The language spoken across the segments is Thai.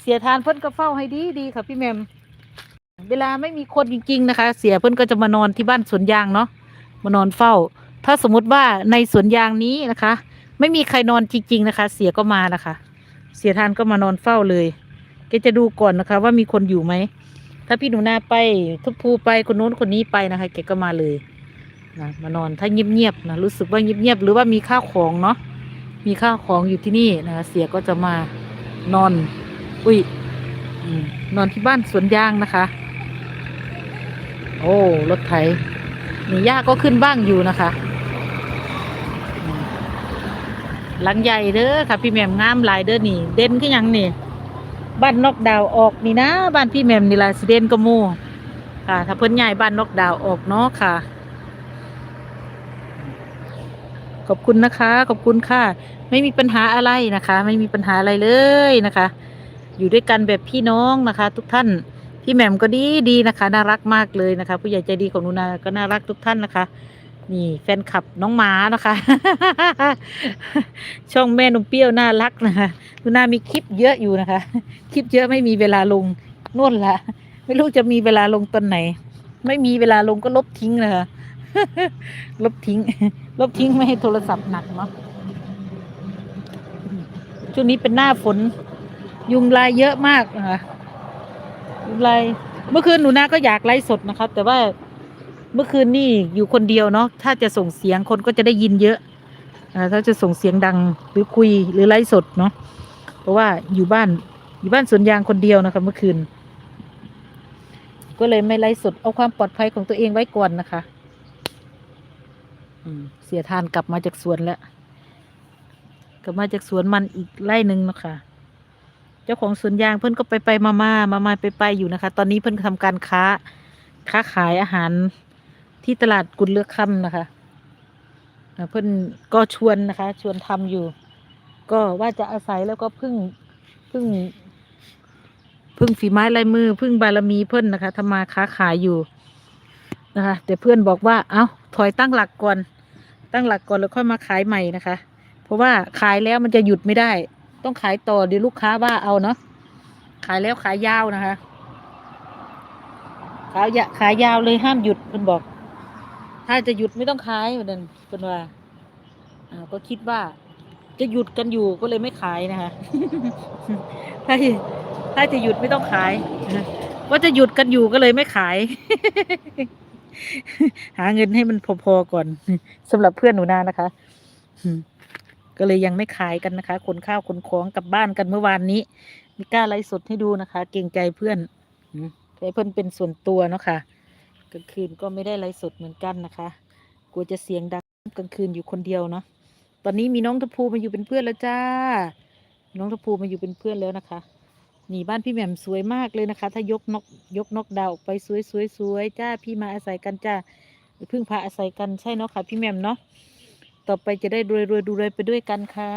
เสียทานเพิ่นก็เฝ้าให้ดีดีค่ะพี่แมม เวลาไม่มีคนจริง ๆ นะคะ เสียเพิ่นก็จะมานอนที่บ้านสวนยางเนาะมานอนเฝ้า ถ้าสมมติว่าในสวนยางนี้นะคะ ไม่มีใครนอนจริง ๆ นะคะ เสียก็มานะคะ เสียทานก็มานอนเฝ้าเลยแกจะดูก่อนนะคะ ว่ามีคนอยู่ไหมถ้าพี่หนูนาไปทุกภูไปคนโน้นคนนี้ไปนะคะแกก็มาเลยนะมานอนถ้าเงียบๆนะรู้สึกว่าเงียบๆหรือว่ามีข้าวของเนาะมีข้าวของอยู่ที่นี่นะคะเสียก็จะมา นอน อุ้ยนอนที่บ้านสวนยางนะคะ โอ้ รถไถนี่หญ้าก็ขึ้นบ้างอยู่นะคะ หลังใหญ่เด้อค่ะ พี่แม่มงามหลายเด้อนี่ เด่นขึ้นยังนี่ บ้านนกดาวออกนี่นะ บ้านพี่แม่มนี่ละสิเด่นก็มู่ค่ะ ถ้าเพิ่นใหญ่บ้านนกดาวออกเนาะค่ะ ขอบคุณนะคะ ขอบคุณค่ะ ไม่มีปัญหาอะไรนะคะ ไม่มีปัญหาอะไรเลยนะคะ อยู่ด้วยกันแบบพี่น้องนะคะ ทุกท่านพี่แหม่มก็ดีดีนะคะน่ารักมากเลยนะคะ ผู้ใหญ่ใจดีของนูนาก็น่ารักทุกท่านนะคะนี่แฟนคลับน้องหมานะคะ ช่องแม่นมเปรี้ยวน่ารักนะคะนูนามีคลิปเยอะอยู่นะคะ คลิปเยอะไม่มีเวลาลงนู่นละไม่รู้จะมีเวลาลงตอนไหน ไม่มีเวลาลงก็ลบทิ้งนะคะ ลบทิ้ง ลบทิ้งไม่ให้โทรศัพท์หนักเนาะช่วงนี้เป็นหน้าฝน ยุงลายเยอะมากนะคะยุงลายเมื่อคืนหนูนาก็อยากไลฟ์สดนะครับ แต่ว่าเมื่อคืนนี่อยู่คนเดียวเนาะถ้าจะส่งเสียงคนก็จะได้ยินเยอะถ้าจะส่งเสียงดังหรือคุยหรือไลฟ์สดเนาะเพราะว่าอยู่บ้านอยู่บ้านสวนยางคนเดียวนะคะเมื่อคืน ก็เลยไม่ไลฟ์สดเอาความปลอดภัยของตัวเองไว้ก่อนนะคะ เสียทานกลับมาจากสวนแล้ว กลับมาจากสวนมันอีกไร่หนึ่งนะคะ เจ้าของสวนยางเพิ่อนก็ไปไปมามามามาไปไปอยู่นะคะ ตอนนี้เพิ่อนทำการค้า ค้าขายอาหารที่ตลาดกุลเลือกคำนะคะ เพิ่อนก็ชวนนะคะ ชวนทำอยู่ ก็ว่าจะอาศัยแล้วก็พึ่งพึ่งพึ่งฝีไม้ลายมือพึ่งบารมีเพิ่อนนะคะทำมาค้าขายอยู่นะคะแต่เพื่อนบอกว่าเอา้าถอยตั้งหลักก่อน ตั้งหลักก่อนแล้วค่อยมาขายใหม่นะคะ เพราะว่าขายแล้วมันจะหยุดไม่ได้ ต้องขายต่อเดี๋ยวลูกค้าว่าเอาเนาะขายแล้วขายยาวนะคะ ขายยะขายยาวเลยห้ามหยุดเพิ่นบอก ถ้าจะหยุดไม่ต้องขายเหมือนกันเพิ่นว่าอ่าก็คิดว่า จะหยุดกันอยู่ก็เลยไม่ขายนะคะถ้าถ้าจะหยุดไม่ต้องขายว่าจะหยุดกันอยู่ก็เลยไม่ขาย หาเงินให้มันพอๆก่อนสำหรับเพื่อนหนูนานะคะก็เลยยังไม่ขายกันนะคะขนข้าวขนของกลับบ้านกันเมื่อวานนี้ มีกล้าไลฟ์สดให้ดูนะคะ เกรงใจเพื่อนอแต่เพื่อนเป็นส่วนตัวเนาะค่ะกลางคืนก็ไม่ได้ไลฟ์สดเหมือนกันนะคะกลัวจะเสียงดังกลางคืนอยู่คนเดียวเนาะตอนนี้มีน้องทพูมาอยู่เป็นเพื่อนแล้วจ้า น้องทพูมาอยู่เป็นเพื่อนแล้วนะคะ นี่บ้านพี่แหม่มสวยมากเลยนะคะ ถ้ายกนกยกนกดาวออกไปสวยสวยสวยจ้าพี่มาอาศัยกันจ้าพึ่งพาอาศัยกันใช่เนาะค่ะ พี่แหม่มเนาะต่อไปจะได้รวยรวยดูรวยไปด้วยกันค่ะ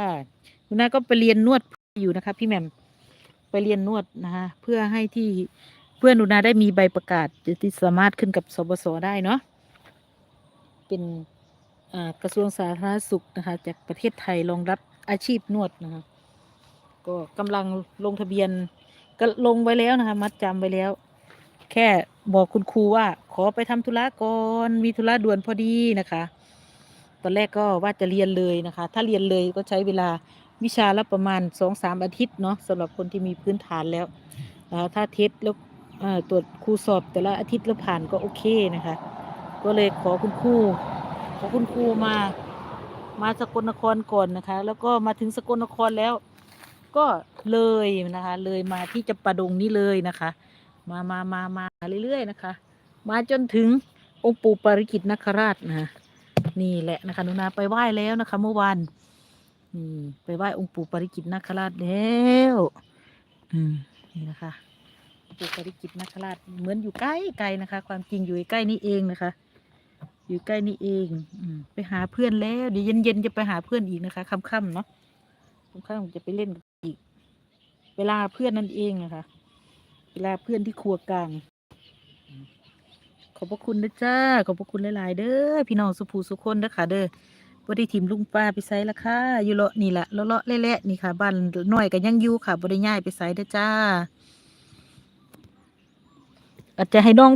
คุณนาก็ไปเรียนนวดอยู่นะคะ พี่แหม่มไปเรียนนวดนะคะเพื่อให้ที่เพื่อนหนูนาได้มีใบประกาศที่สามารถขึ้นกับสบสได้เนาะเป็นกระทรวงสาธารณสุขนะคะ จากประเทศไทยรองรับอาชีพนวดนะคะ ก็กำลังลงทะเบียน ก็ลงไว้แล้วนะคะ มัดจำไว้แล้ว แค่บอกคุณครูว่า ขอไปทำธุระก่อนมีธุระด่วนพอดีนะคะ ตอนแรกก็ว่าจะเรียนเลยนะคะ ถ้าเรียนเลยก็ใช้เวลาวิชาละประมาณสองสามอาทิตย์เนาะสำหรับคนที่มีพื้นฐานแล้วถ้าเทสแล้วตรวจครูสอบแต่ละอาทิตย์แล้วผ่านก็โอเคนะคะ ก็เลยขอคุณครูขอคุณครูมามาสกลนครก่อนนะคะ แล้วก็มาถึงสกลนครแล้ว ก็เลยนะคะ เลยมาที่จะประดงนี้เลยนะคะ มามามามาเรื่อยๆนะคะ มาจนถึงองค์ปู่ปาริกิตนคราชนะคะนี่แหละนะคะหนุนาไปไหว้แล้วนะคะ เมื่อวานนี่ไปไหว้องค์ปู่ปาริกิตนคราชแล้วอืมนี่นะคะปู่ปาริกิตนคราชเหมือนอยู่ใกล้ไกลนะคะ ความจริงอยู่ใกล้นี่เองนะคะ อยู่ใกล้นี่เองอืมไปหาเพื่อนแล้วเดี๋ยวเย็นๆจะไปหาเพื่อนอีกนะคะค่ำๆเนาะค่ำๆจะไปเล่น เวลาเพื่อนนั่นเองนะคะ เวลาเพื่อนที่ครัวกลาง ขอบพระคุณนะจ้า ขอบพระคุณหลาย ๆ เด้อ พี่น้องสุภูสุคนนะคะเด้อบ่ได้ทิมลุงป้าไปไสละค่ะ อยู่เลาะนี่ละเลาะเละๆนี่ค่ะ บ้านน้อยก็ยังอยู่ค่ะบ่ได้ย้ายไปไสเด้อจ้า อาจจะให้น้อง